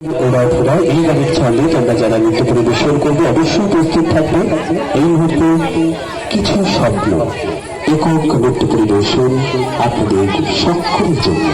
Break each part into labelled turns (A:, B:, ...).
A: ওরা এই গানের ছন্দে তোমরা যারা নৃত্য পরিবেশন করবে, অবশ্যই প্রস্তুত থাকবে। এই মুহূর্তে কিছু শব্দ একক নৃত্য পরিবেশন আপনাদের সক্ষম জন্য।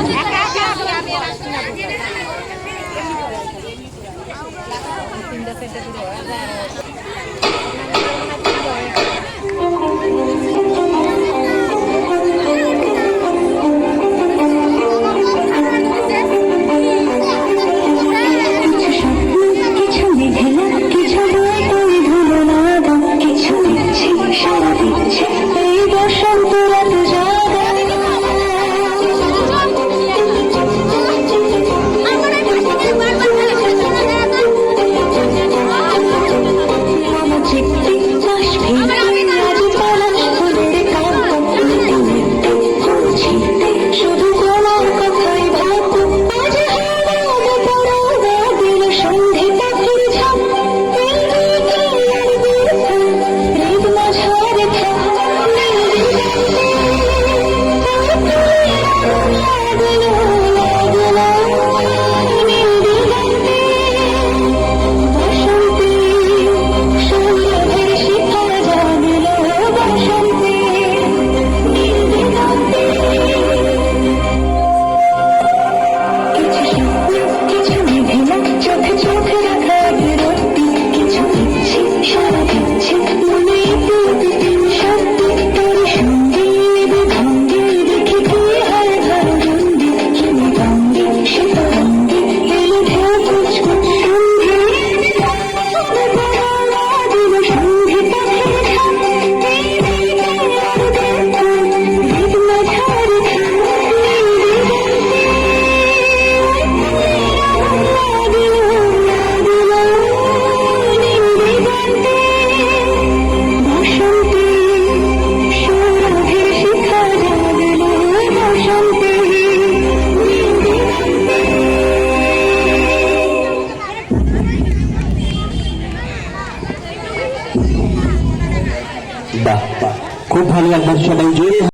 A: ખૂબ ધન્યવાદ સભાઈ જોઈએ